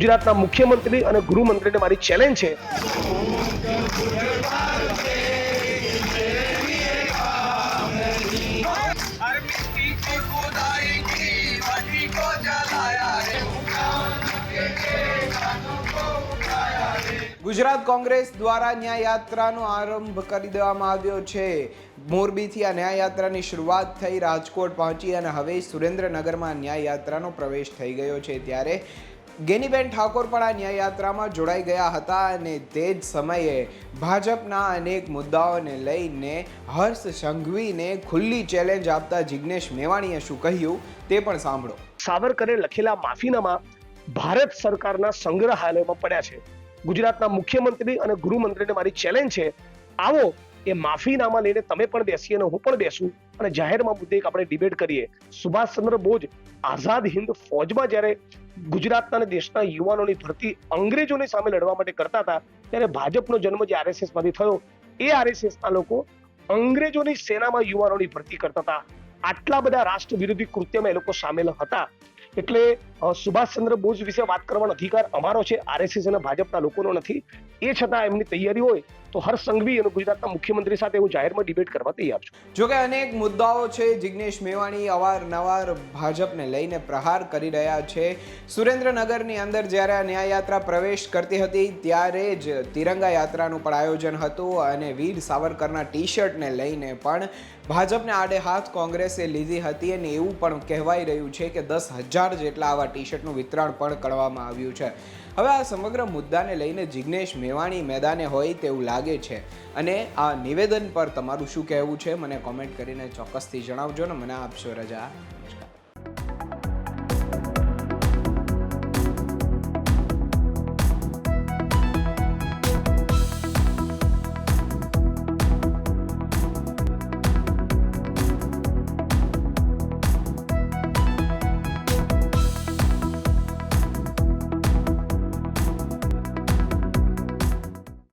ગુજરાતના મુખ્યમંત્રી અને ગૃહમંત્રીને મારી ચેલેન્જ છે. ગુજરાત કોંગ્રેસ દ્વારા ન્યાયયાત્રાનો આરંભ કરી દેવામાં આવ્યો છે. મોરબીથી આ ન્યાયયાત્રાની શરૂઆત થઈ, રાજકોટ પહોંચી અને હવે સુરેન્દ્રનગરમાં ન્યાયયાત્રાનો પ્રવેશ થઈ ગયો છે. ત્યારે ગેનીબેન ઠાકોર પણ આ ન્યાય યાત્રામાં જોડાઈ ગયા હતા અને તે જ સમયે ભાજપના અનેક મુદ્દાઓને લઈને હર્ષ સંઘવીને ખુલ્લી ચેલેન્જ આપતા જિગ્નેશ મેવાણીએ શું કહ્યું તે પણ સાંભળો. સાવરકરે લખેલા માફીનામા ભારત સરકારના સંગ્રહાલયમાં પડ્યા છે. ગુજરાતના મુખ્યમંત્રી અને ગૃહમંત્રીને મારી ચેલેન્જ છે. આવો એ માફીનામા લઈને તમે પણ બેસીએ અને હું પણ બેસું. અને જાહેરમાં મુદ્દે એક આપણે ડિબેટ કરીએ. સુભાષચંદ્ર બોઝ આઝાદ હિન્દ ફૌજમાં જ્યારે ગુજરાતના અને દેશના યુવાનોની ભરતી અંગ્રેજોની સામે લડવા માટે કરતા હતા, ત્યારે ભાજપનો જન્મ જે આરએસએસમાંથી થયો, એ આરએસએસના લોકો અંગ્રેજોની સેનામાં યુવાનોની ભરતી કરતા હતા. આટલા બધા રાષ્ટ્ર વિરોધી કૃત્યમાં એ લોકો સામેલ હતા. એટલે સુભાષચંદ્ર બોઝ વિશે વાત કરવાનો અધિકાર અમારો છે. આરએસએસ અને ભાજપના લોકોનો નથી. એ છતાં એમની તૈયારી હોય તો હર્ષ સંઘવી અને ગુજરાતના મુખ્યમંત્રી સાથે હું જાહેરમાં ડિબેટ કરવા તૈયાર છું. જોકે અનેક મુદ્દાઓ છે, જિગ્નેશ મેવાણી અવારનવાર ભાજપને લઈને પ્રહાર કરી રહ્યા છે. સુરેન્દ્રનગરની અંદર જ્યારે આ ન્યાય યાત્રા પ્રવેશ કરતી હતી, ત્યારે જ તિરંગા યાત્રાનું પણ આયોજન હતું અને વીર સાવરકરના ટી શર્ટને લઈને પણ ભાજપને આડે હાથ કોંગ્રેસે લીધી હતી અને એવું પણ કહેવાઈ રહ્યું છે કે દસ હજાર જેટલા આવા ટી શર્ટનું વિતરણ પણ કરવામાં આવ્યું છે. હવે આ સમગ્ર મુદ્દાને લઈને જિગ્નેશ મેવાણી મેદાને હોય તેવું લાગે છે. અને આ નિવેદન પર તમારું શું કહેવું છે, મને કોમેન્ટ કરીને ચોક્કસથી જણાવજો ને. મને આપશો રજા. નમસ્કાર.